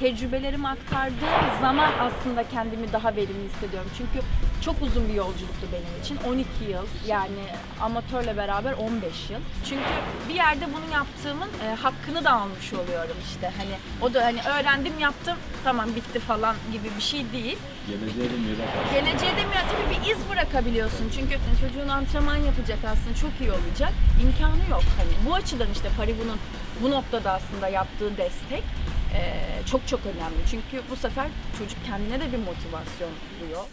tecrübelerimi aktardığım zaman aslında kendimi daha verimli hissediyorum. Çünkü çok uzun bir yolculuktu benim için. 12 yıl yani amatörle beraber 15 yıl. Çünkü bir yerde bunu yaptığımın e, hakkını da almış oluyorum işte. Hani o da hani öğrendim yaptım tamam bitti falan gibi bir şey değil. Geleceğe de miras. Geleceğe de tabii bir iz bırakabiliyorsun. Çünkü çocuğun antrenman yapacak aslında çok iyi olacak. İmkanı yok. Hani bu açıdan işte Paribu'nun bu noktada aslında yaptığı destek çok çok önemli. Çünkü bu sefer çocuk kendine de bir motivasyon buluyor.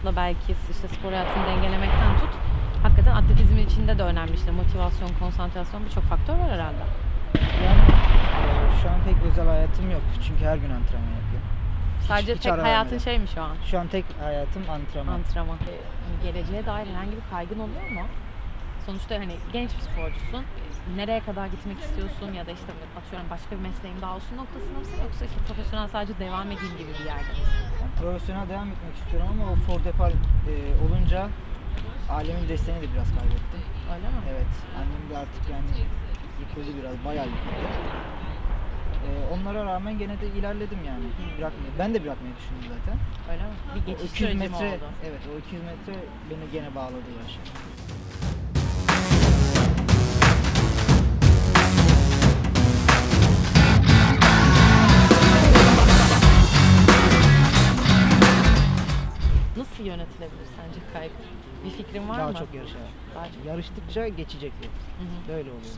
Hayatla belki işte spor hayatını dengelemekten tut. Hakikaten atletizmin içinde de önemli işte motivasyon, konsantrasyon birçok faktör var herhalde. Yani e, şu an pek özel hayatım yok çünkü her gün antrenman yapıyorum. Sadece hiç tek hayatın şey mi şu an? Şu an tek hayatım antrenman. Antrenman. Hani geleceğe dair herhangi bir kaygın oluyor mu? Sonuçta hani genç bir sporcusun. Nereye kadar gitmek istiyorsun ya da işte atıyorum başka bir mesleğin daha olsun noktasında mısın yoksa işte profesyonel sadece devam edeyim gibi bir yerde misin? Yani profesyonel devam etmek istiyorum ama o for depar e, olunca ailemin desteğini de biraz kaybettim. Öyle mi? Evet, annem de artık yani yıkıldı biraz, bayağı yıkıldı. E, onlara rağmen gene de ilerledim yani. Bırakmayı, ben de bırakmayı düşündüm zaten. Öyle mi? Bir geçiş 200 süreci metre, oldu? evet o 200 metre beni gene bağladı yarışa. Fikrin var Daha mı? çok yarışa. Daha çok. Yarıştıkça geçecek. Hı hı. Böyle oluyor.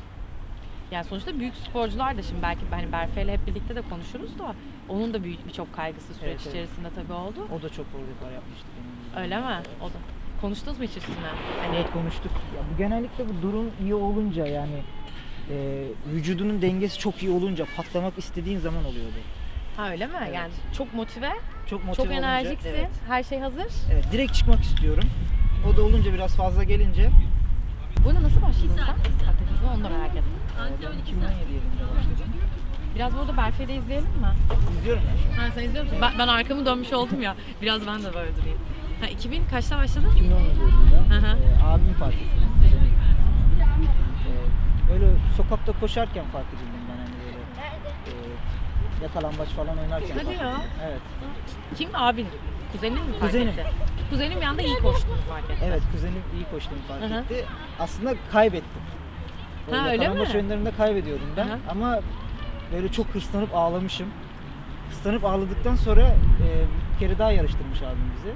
Yani sonuçta büyük sporcular da şimdi belki hani Berfe ile hep birlikte de konuşuruz da onun da büyük birçok kaygısı süreç Evet, evet. içerisinde tabii oldu. O da çok depar yapmıştı benim. Öyle mi? O da. Konuştunuz mu hiç üstüne? Hani Evet konuştuk. Ya bu genellikle bu durum iyi olunca yani e, vücudunun dengesi çok iyi olunca patlamak istediğin zaman oluyordu. ha öyle mi? Evet. Yani çok motive, Çok motive çok olunca, enerjiksin, Evet, her şey hazır. evet, direkt çıkmak istiyorum. O da olunca biraz fazla gelince Buna nasıl başladın sen? Atletizme onu da merak ettim. ben 2017 yılında başladım. Biraz burada Berfe'yi de izleyelim mi? İzliyorum ben şu an. Ha sen izliyor musun? Ben, ben arkamı dönmüş oldum ya. Biraz ben de böyle durayım. Ha 2000 kaçta başladın? 2017 yılında Hı hı. e, abim fark etti. E, böyle sokakta koşarken fark edildim ben hani böyle e, yakalambaç falan oynarken. Hadi ya. Evet. Kim? Abin. Kuzenin mi fark Kuzenim. etti? Kuzenim bir anda iyi koştuğunu fark etti. Evet kuzenim iyi koştuğunu fark Hı hı. etti. Aslında kaybettim. Böyle Ha, öyle yakalanmaç mi? oyunlarında kaybediyordum ben Hı hı. ama böyle çok hırslanıp ağlamışım. Hırslanıp ağladıktan sonra e, bir kere daha yarıştırmış abim bizi.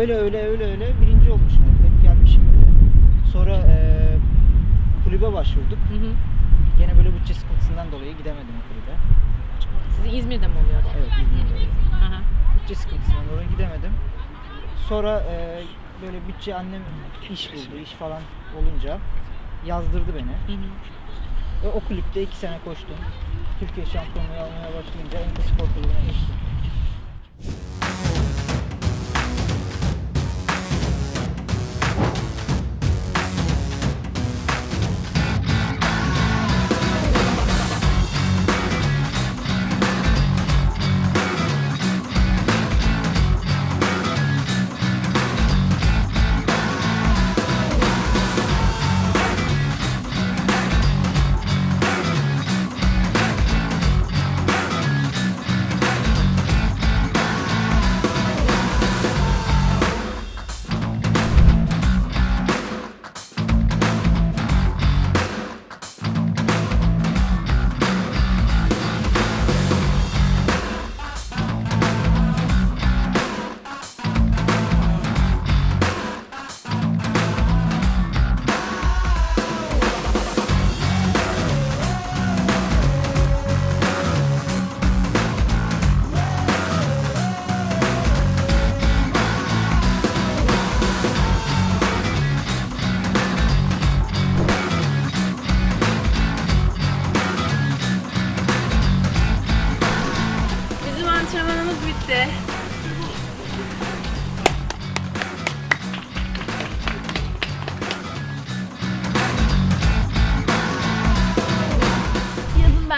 Öyle öyle öyle öyle birinci olmuşum. Hep gelmişim öyle. Sonra e, kulübe başvurduk. Hı hı. Gene böyle bütçe sıkıntısından dolayı gidemedim o kulübe. Sizin İzmir'de mi oluyordu? Evet İzmir'de. Hı hı. bütçe sıkıntısından dolayı gidemedim. Sonra e, böyle bütçe annem iş buldu, iş falan olunca yazdırdı beni. Hı hı. Ve o kulüpte iki sene koştum. Türkiye şampiyonluğu almaya başlayınca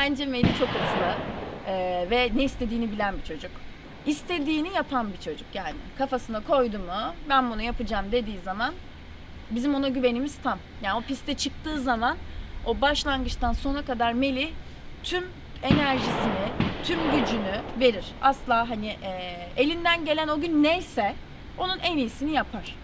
Bence Melih çok hırslı Ee, ve ne istediğini bilen bir çocuk. İstediğini yapan bir çocuk yani. Kafasına koydu mu ben bunu yapacağım dediği zaman bizim ona güvenimiz tam. Yani o piste çıktığı zaman o başlangıçtan sona kadar Melih tüm enerjisini, tüm gücünü verir. Asla hani e, elinden gelen o gün neyse onun en iyisini yapar.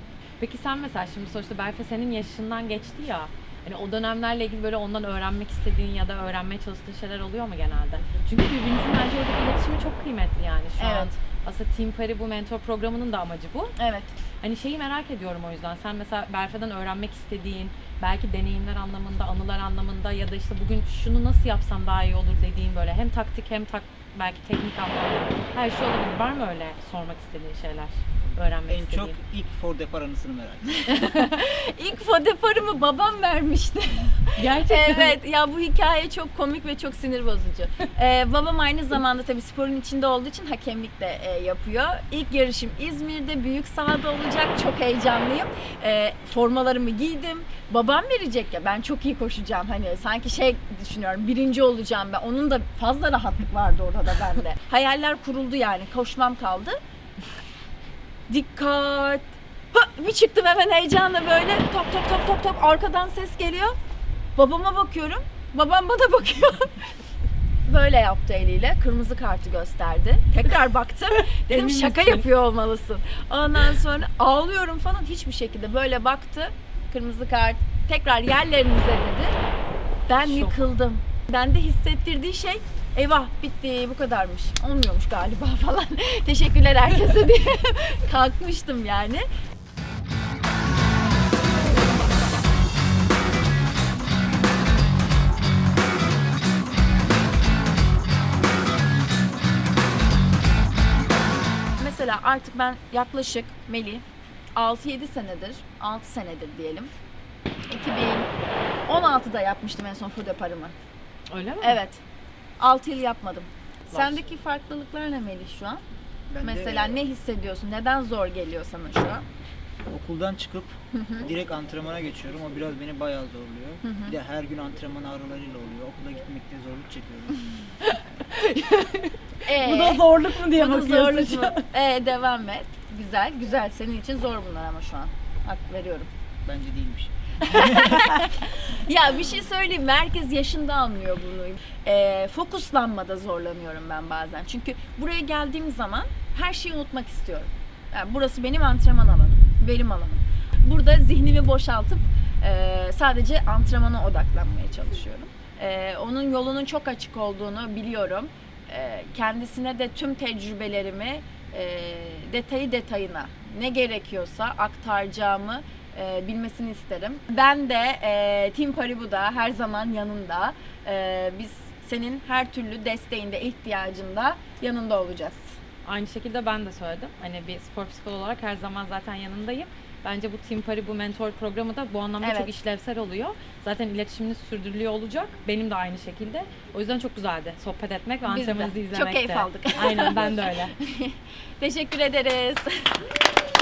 Peki sen mesela şimdi sonuçta Berfe senin yaşından geçti ya. Hani o dönemlerle ilgili böyle ondan öğrenmek istediğin ya da öğrenmeye çalıştığın şeyler oluyor mu genelde? Çünkü birbirinizin bence oradaki iletişimi çok kıymetli yani şu an. Evet. Aslında Team Pari bu mentor programının da amacı bu. Evet. Hani şeyi merak ediyorum o yüzden. Sen mesela Berfe'den öğrenmek istediğin, belki deneyimler anlamında, anılar anlamında ya da işte bugün şunu nasıl yapsam daha iyi olur dediğin böyle hem taktik hem tak belki teknik anlamda her şey olabilir. Var mı öyle sormak istediğin şeyler? Öğrenmek En istediğin. çok ilk Ford depar anısını merak ediyorum. İlk fodeparımı babam vermişti. Gerçekten. evet ya bu hikaye çok komik ve çok sinir bozucu. Ee, babam aynı zamanda tabii sporun içinde olduğu için hakemlik de e, yapıyor. İlk yarışım İzmir'de büyük sahada olacak. Çok heyecanlıyım. Ee, formalarımı giydim. Babam verecek ya ben çok iyi koşacağım. Hani sanki şey düşünüyorum birinci olacağım ben. Onun da fazla rahatlık vardı orada da bende. Hayaller kuruldu yani koşmam kaldı. Dikkat! Ha, bir çıktım hemen heyecanla böyle top top top top top arkadan ses geliyor. Babama bakıyorum. Babam bana bakıyor. Böyle yaptı eliyle. Kırmızı kartı gösterdi. Tekrar baktım. Dedim şaka yapıyor olmalısın. Ondan sonra ağlıyorum falan hiçbir şekilde böyle baktı. Kırmızı kart. Tekrar yerlerinize dedi. Ben Şok. yıkıldım. Bende hissettirdiği şey eyvah bitti bu kadarmış. Olmuyormuş galiba falan. Teşekkürler herkese diye kalkmıştım yani. Mesela artık ben yaklaşık Meli 6-7 senedir, 6 senedir diyelim. 2016'da yapmıştım en son Fudepar'ımı. Öyle mi? Evet. 6 yıl yapmadım. Var. Sendeki farklılıklar ne Melih şu an? Ben de Mesela ne hissediyorsun? Neden zor geliyor sana şu an? okuldan çıkıp direkt antrenmana geçiyorum. O biraz beni bayağı zorluyor. Bir de her gün antrenman ağrılarıyla oluyor. Okula gitmekte zorluk çekiyorum. Ee, zorluk mu diye bu da zorluk mu? Ee, devam et. Güzel, güzel. Senin için zor bunlar ama şu an. Hak veriyorum. Bence değilmiş. Ya bir şey söyleyeyim mi? Herkes yaşında anlıyor bunu. Ee, fokuslanmada zorlanıyorum ben bazen. Çünkü buraya geldiğim zaman her şeyi unutmak istiyorum. Yani burası benim antrenman alanım, benim alanım. Burada zihnimi boşaltıp e, sadece antrenmana odaklanmaya çalışıyorum. E, onun yolunun çok açık olduğunu biliyorum. E, kendisine de tüm tecrübelerimi e, detayı detayına ne gerekiyorsa aktaracağımı e, bilmesini isterim. Ben de e, Team Paribu'da her zaman yanında. E, biz senin her türlü desteğinde, ihtiyacında yanında olacağız. Aynı şekilde ben de söyledim. Hani bir spor psikoloğu olarak her zaman zaten yanındayım. Bence bu Team Pari, bu mentor programı da bu anlamda Evet. çok işlevsel oluyor. Zaten iletişiminiz sürdürülüyor olacak. Benim de aynı şekilde. O yüzden çok güzeldi sohbet etmek ve Biz de. antrenmanınızı Çok izlemek keyif de. aldık. Aynen ben de öyle. Teşekkür ederiz.